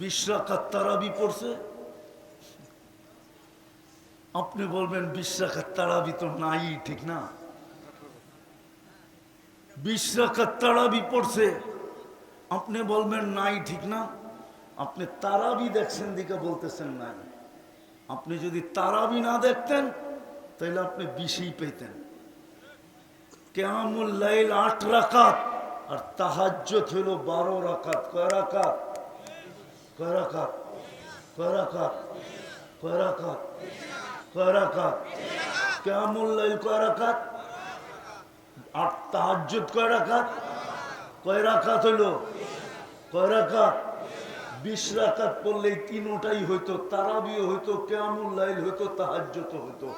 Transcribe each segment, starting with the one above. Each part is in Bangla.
বিশ তারাবি পড়ছে। আপনি বলবেন বিশ রাকাত তারাবি তো নাই, ঠিক না? বিশ রাকাত তারাবি পড়ছে, আপনি বলবেন নাই, ঠিক না? আপনি তারাবি দেখছেন দিকে বলতেছেন নাই। আপনি যদি তারাবি না দেখতেন, তাহলে আপনি বিশেই পেতেন। কেমন লাইল আট রাকাত, আর তাহাজ্জত হইল বারো রাকাত। কয় রাকাত? কয় রাকাত কয় রাকাত কয় রাকাত কয় রাকাত কেমন লাইল কয় আর তাহাজ্জত কয় রাকাত কয় রাকাত হইল কয় রাকাত বিশ রাকাত পড়লেই তিনোটাই হইতো, তারাবিও হইতো কেমন লাইল হইতো তাহাজ্জত হইতো।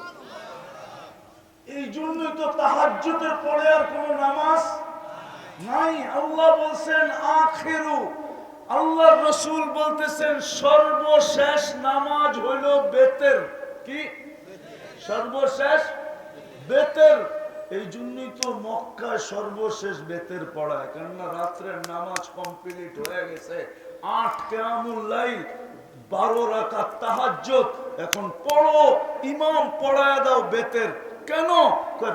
এই জন্যই তো তাহাজ্জুদের পরে আর কোন নামাজ নাই। আল্লাহ বলছেন, আখেরু আল্লাহ রসুল বলতেছেন, সর্বশেষ নামাজ হইল বেতের। কি? সর্বশেষ বেতের। এই জন্যই তো মক্কায় সর্বশেষ বেতের পড়ায় কেননা রাত্রের নামাজ কমপ্লিট হয়ে গেছে। আট কেমন লাইল, বারো রাকাত তাহাজ্জত এখন পড়ো, ইমাম পড়ায় দাও বেতের। কেন?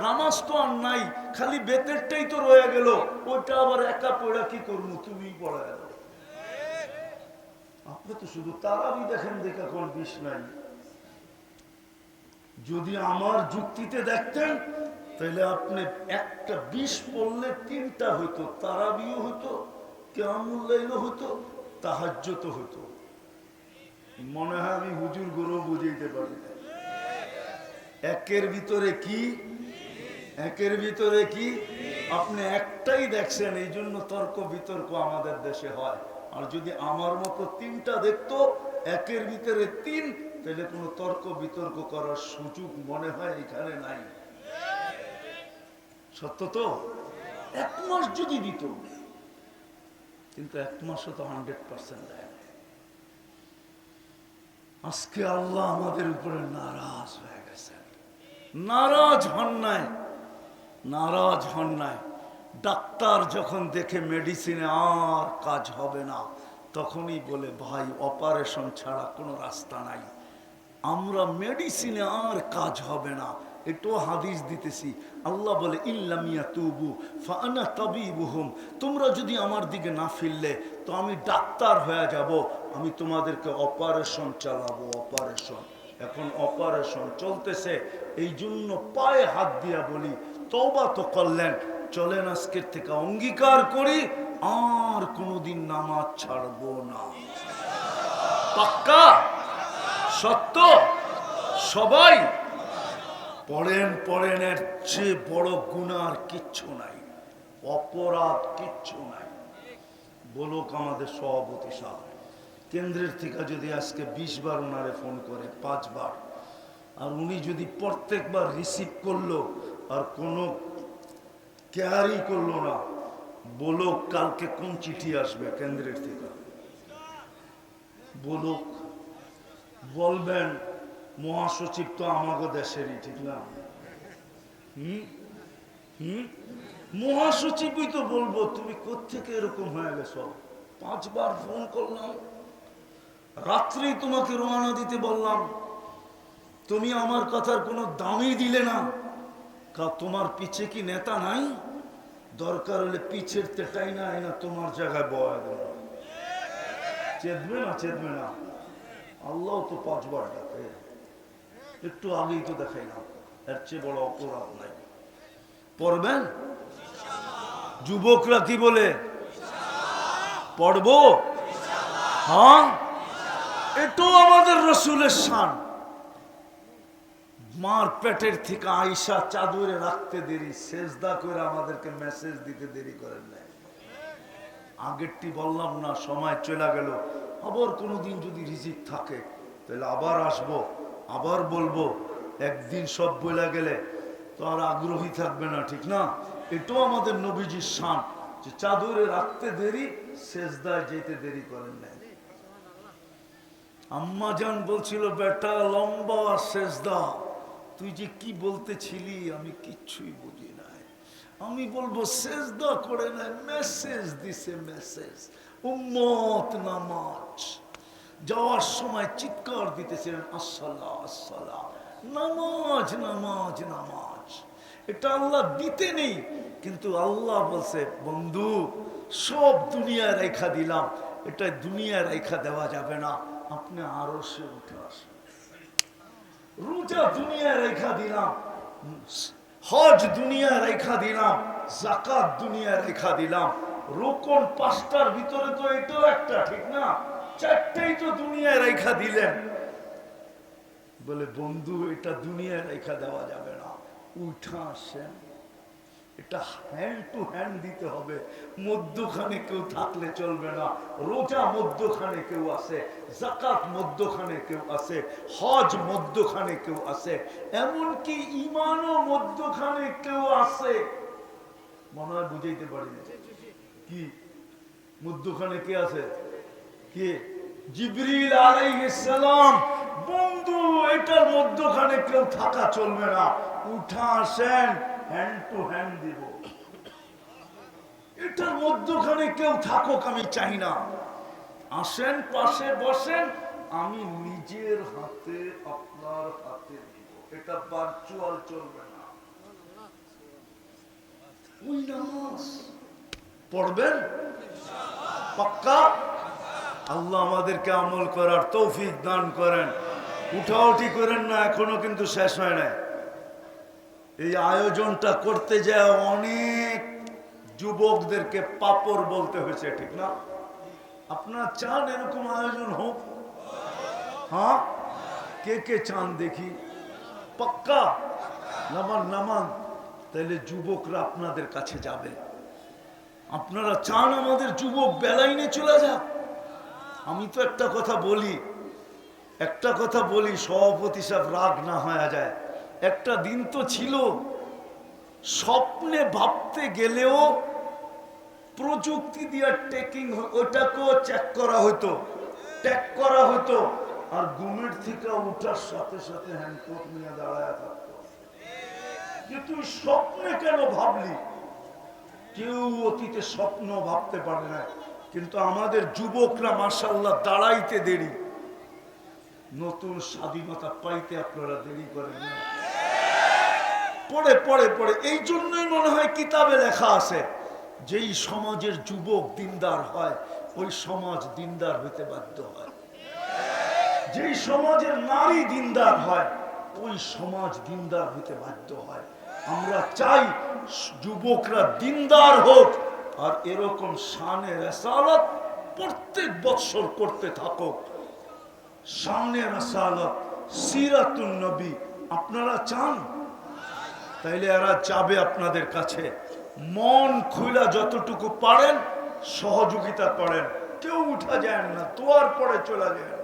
নামাজ তো আর নাই, খালি বেতেরটাই তো রয়ে গেল। ওইটা আবার একা পড়া কি করব? তুমি পড়ায় দাও। আপনি তো শুধু তারাবি দেখেন দেখা কোন বিষ নাই। যদি আমার যুক্তিতে দেখতেন, তাহলে আপনি একটা বিষ পড়লে তিনটা হইতো, তারাবিও হইতো কেমন হইতো তাহাজ্য হইতো। মনে হয় আমি হুজুর গুরু বুঝাইতে পারি। একের ভিতরে কি? একের ভিতরে কি? আপনি একটাই দেখছেন এই জন্য তর্ক বিতর্ক আমাদের দেশে হয়। আর যদি আমার মতো তিনটা দেখতো, একের ভিতরে তিন, তাহলে কোনো তর্ক বিতর্ক করার সুযোগ মনে হয় এখানে নাই। সত্য তো? এক মাস যদি দিত। কিন্তু এক মাসও তো হান্ড্রেড পার্সেন্ট দেয় আজকে আল্লাহ আমাদের উপরে নারাজ হয়ে গেছেন। নারাজ হন নাই। নারাজ হন নাই। ডাক্তার যখন দেখে মেডিসিনে আর কাজ হবে না, তখনই বলে, ভাই অপারেশন ছাড়া কোনো রাস্তা নাই। আমরা মেডিসিনে আর কাজ হবে না। একটু হাদিস দিতেছি। আল্লাহ বলে ইল্লামিয়া তুবু ফানা তাবিবুহুম। তোমরা যদি আমার দিকে না ফিরলে, তো আমি ডাক্তার হয়ে যাব। আমি তোমাদেরকে অপারেশন চালাবো অপারেশন এখন অপারেশন চলতেছে এই জন্য পায়ে হাত দিয়া বলি তবা তো করলেন। চলেন আজকের থেকে অঙ্গীকার করি, আর কোনোদিন নামাজ ছাড়বো না। পাক্কা? সত্য? সবাই? পড়েন পড়েন, এর চেয়ে বড় গুনার কিচ্ছু নাই, অপরাধ কিচ্ছু নাই। বলুক আমাদের সভাপতি সাহেব, কেন্দ্রের থেকে যদি আজকে বিশ বার ওনারে ফোন করে, পাঁচবার, আর উনি যদি প্রত্যেকবার রিসিভ করল, আর কোনো কেয়ারই করল না। বলুক কালকে কোন চিঠি আসবে কেন্দ্রের থেকে। বলুক। বলবেন, মহাসচিব তো আমাকে দেশেরই, ঠিক না? হুম? হুম? মহাসচিবই তো বলব, তুমি কোত্থেকে এরকম হয়ে গেছো? পাঁচবার ফোন করলাম। রাত্রেই তোমাকে রোয়ানা দিতে বললাম। তুমি আমার কথার কোনো দামই দিলে না। তোমার পিছে কি নেতা নাই? দরকার হলে পিছের তেটাই না না তোমার জায়গায় বয়া দেব। চেতবে না চেতবে না। আল্লাহ তো পাঁচবার ডাকে। একটু আগেই তো দেখাই না। এর চেয়ে বড় অপরাধ নাই। পড়বেন? যুবকরা কি বলে? পড়ব? হ্যাঁ? এটাও আমাদের রসুলের শান। মার পেটের থেকে আইসা চাদরে রাখতে দেরি, সেজদা করে আমাদেরকে মেসেজ দিতে দেরি করেন নাই। আগেরটি বললাম না, সময় চলে গেল। আবার কোনোদিন যদি রিজিক থাকে, তাহলে আবার আসব, আবার বলব। একদিন সব বলে গেলে তো আর আগ্রহী থাকবে না, ঠিক না? এটাও আমাদের নবীজির শান যে চাদরে রাখতে দেরি শেষদায় যেতে দেরি করেন নাই। আম্মা জান বলছিল, বেটা, লম্বা শেষদা তুই যে কি বলতেছিলি আমি কিচ্ছুই বুঝি নাই। আমি বলব, সেজদা করে নাই মেসেজ দিছে মেসেজ। উম্মত নামাজ। যাওয়ার সময় চিৎকার দিতেছিলেন আসসালাহ আসসালাহ নামাজ নামাজ নামাজ। এটা আল্লাহ দিতে নেই কিন্তু আল্লাহ বলছে, বন্ধু, সব দুনিয়া রেখা দিলাম, এটা দুনিয়া রেখা দেওয়া যাবে না। আপনি আরও সে উঠে আসেন। রোজা দুনিয়া রেখা দিলাম, হজ দুনিয়া রেখা দিলাম জাকাত দুনিয়া রেখা দিলাম। রোকন পাঁচটার ভিতরে তো এটাও একটা, ঠিক না? চারটেই তো দুনিয়া রেখা দিলেন। বলে, বন্ধু, এটা দুনিয়া রেখা দেওয়া যাবে না। উঠা আসেন। এটা হ্যান্ড টু হ্যান্ড দিতে হবে। মধ্যখানে কেউ থাকলে চলবে না। রোজা মধ্যখানে কেউ আছে জাকাত মধ্যখানে কেউ আছে, হজ মধ্যখানে কেউ আছে, এমনকি ইমানও মধ্যখানে কেউ আছে। মনে হয় বুঝাইতে পারি না। কি? মধ্যখানে কে আছে? কে? জিবরিল আলাইহিস সালাম। বন্ধু, এটার মধ্যখানে কেউ থাকা চলবে না। উঠা আসেন। হ্যান্ড টু হ্যান্ড দিব। এটার মধ্যখানে কেউ থাকুক, আমি চাই না। আসেন, পাশে বসেন, আমি নিজের হাতে আপনার হাতে দিব। এটা ভার্চুয়াল চলবে না। পড়বেন? পাক্কা? আল্লাহ আমাদেরকে আমল করার তৌফিক দান করেন। উঠাউঠি করেন না, এখনও কিন্তু শেষ হয় না এই আয়োজনটা করতে যায় অনেক যুবকদেরকে পাপড় বলতে হয়েছে, ঠিক না? আপনারা চান এরকম আয়োজন হোক? হ্যাঁ? কে কে চান দেখি? পাক্কা? নামান নামান। তাহলে যুবকরা আপনাদের কাছে যাবে। আপনারা চান আমাদের যুবক বেলাইনে চলে যাক। আমি তো একটা কথা বলি। একটা কথা বলি, সভাপতি সাহেব রাগ না হয়ে যায়। একটা দিন তো ছিল। স্বপ্নে ভাবতে গেলেও প্রযুক্তি দিয়ে টেকিং ওটাকেও চেক করা হতো ট্যাগ করা হতো আর ঘুমের থেকে উঠার সাথে সাথে হ্যান্ডকোট নিয়ে দাঁড়ায় থাকতো। যে তুই স্বপ্নে কেন ভাবলি? কেউ অতীতে স্বপ্ন ভাবতে পারে না, কিন্তু আমাদের যুবকরা মার্শাল্লাহ দাঁড়াইতে দেরি। নতুন স্বাধীনতা পাইতে আপনারা দেরি করেন না। পড়ে পড়ে পড়ে। এই জন্যই মনে হয় কিতাবে লেখা আছে, যেই সমাজের যুবক দিনদার হয়, ওই সমাজ দিনদার হইতে বাধ্য হয়। যেই সমাজের নারী দিনদার হয়, ওই সমাজ দিনদার হইতে বাধ্য হয়। আমরা চাই যুবকরা দিনদার হোক, আর এরকম শানে রেসালত প্রত্যেক বৎসর করতে থাকুক। সামনে রাসালত সিরাতুন নবী, আপনারা চান? তাইলে এরা যাবে আপনাদের কাছে। মন খুলা যতটুকু পারেন, সহযোগিতা করেন। কেউ উঠা যায় না তোয়ার পরে চলে যায়।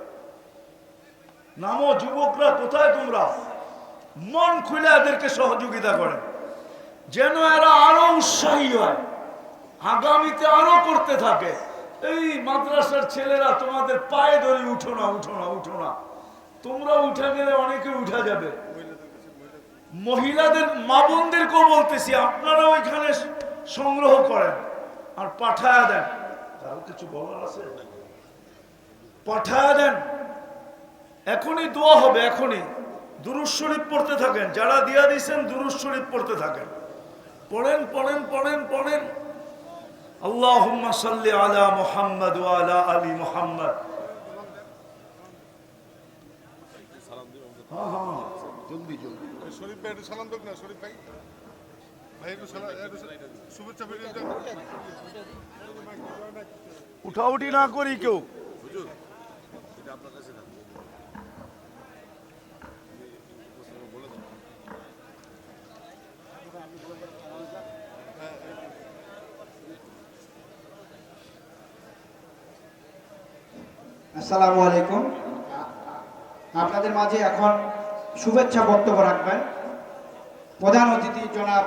নামো যুবকরা, কোথায় তোমরা? মন খুলে এদেরকে সহযোগিতা করেন। যেন এরা আরও উৎসাহী হয়। আগামীতে আরও করতে থাকে। এই মাদ্রাসার ছেলেরা তোমাদের পায়ে ধরে উঠো না উঠো না উঠো না। তোমরা উঠে গেলে অনেকে উঠা যাবে। মহিলাদের মা বোনদেরকেও বলতেছি, আপনারা ওইখানে সংগ্রহ করেন। আর পাঠায়া দেন। কারও কিছু বলার আছে? পাঠায়া দেন। এখনই দোয়া হবে, এখনই। দুরুজ শরীফ পড়তে থাকেন। যারা দিয়া দিয়েছেন দুরুজ শরীফ পড়তে থাকেন। পড়েন পড়েন পড়েন পড়েন। আল্লাহুম্মা সাল্লি আলা মোহাম্মদ আলা আলি মুহাম্মদ। হ্যাঁ হ্যাঁ জলদি জলদি। শরীফ ভাই একটু সালাম দেখ না শরীফ ভাই? ভাই একটু সালাম একটু শুভেচ্ছা ভিডিও উঠাউঠি না করি কেউ। হুজুর এটা আপনার কাছে না। আসসালামু আলাইকুম। আপনাদের মাঝে এখন শুভেচ্ছা বক্তব্য রাখবেন। প্রধান অতিথি জনাব